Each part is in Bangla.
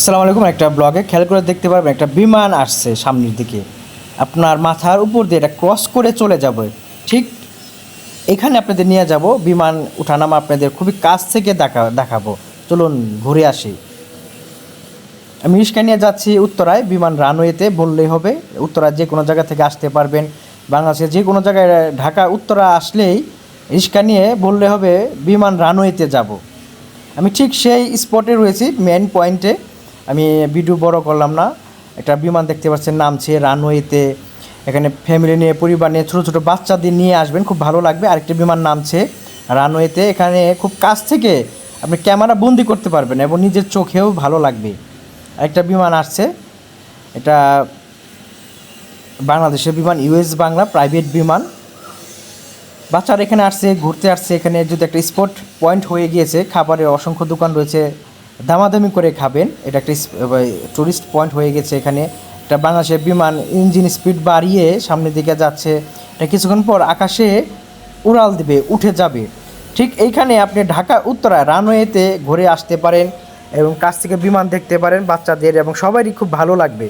আসসালামু আলাইকুম, একটা ব্লগে খেয়াল করে দেখতে পারবেন, একটা বিমান আসছে সামনের দিকে। আপনার মাথার উপর দিয়ে এটা ক্রস করে চলে যাবে। ঠিক এখানে আপনাদের নিয়ে যাব, বিমান উঠানামা আপনাদের খুবই কাছ থেকে দেখা, দেখাবো। চলুন ঘুরে আসি। আমি রিস্কা নিয়ে যাচ্ছি উত্তরায়, বিমান রানওয়েতে বললেই হবে উত্তরায় যে কোনো জায়গা থেকে আসতে পারবেন। বাংলাদেশের যে কোনো জায়গায় ঢাকা, উত্তরা আসলেই রিস্কা নিয়ে বললে হবে, বিমান রানওয়েতে যাব। আমি ঠিক সেই স্পটে রয়েছি মেন পয়েন্টে আমি ভিডিও বড় করলাম না। একটা বিমান দেখতে পাচ্ছেন, নামছে রানওয়েতে। এখানে ফ্যামিলি নিয়ে, পরিবার নিয়ে ছোটো ছোটো বাচ্চাদের নিয়ে আসবেন, খুব ভালো লাগবে। আরেকটি বিমান নামছে রানওয়েতে। এখানে খুব কাছ থেকে আপনি ক্যামেরা বন্দি করতে পারবেন এবং নিজের চোখেও ভালো লাগবে। আরেকটা বিমান আসছে। এটা বাংলাদেশের বিমান, ইউএস বাংলা প্রাইভেট বিমান। বাচ্চারা এখানে আসছে, ঘুরতে আসছে। এখানে যদি একটা স্পট পয়েন্ট হয়ে গিয়েছে, খাবারের অসংখ্য দোকান রয়েছে। দামাদামি করে খাবেন। এটা একটা টুরিস্ট পয়েন্ট হয়ে গেছে এখানে। এটা বাংলাদেশের বিমান ইঞ্জিন স্পিড বাড়িয়ে সামনের দিকে যাচ্ছে। এটা কিছুক্ষণ পর আকাশে উড়াল দিবে, উঠে যাবে। ঠিক এইখানে আপনি ঢাকা, উত্তরা রানওয়েতে ঘুরে আসতে পারেন এবং কাছ থেকে বিমান দেখতে পারেন বাচ্চাদের এবং সবারই খুব ভালো লাগবে।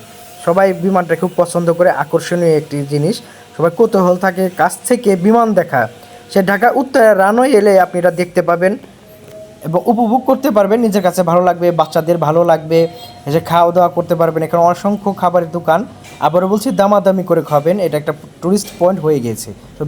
সবাই বিমানটা খুব পছন্দ করে, আকর্ষণীয় একটি জিনিস। সবাই কৌতূহল থাকে, কাছ থেকে বিমান দেখা। সে ঢাকা, উত্তরা রানওয়ে এলে আপনি এটা দেখতে পাবেন। এবং উপভোগ করতে পারবেন, নিজের কাছে ভালো লাগবে, বাচ্চাদের ভালো লাগবে যে খাওয়া দাওয়া করতে পারবেন। এখানে অসংখ্য খাবারের দোকান। আবারও বলছি, দামাদামি করে খাবেন। এটা একটা টুরিস্ট পয়েন্ট হয়ে গেছে তো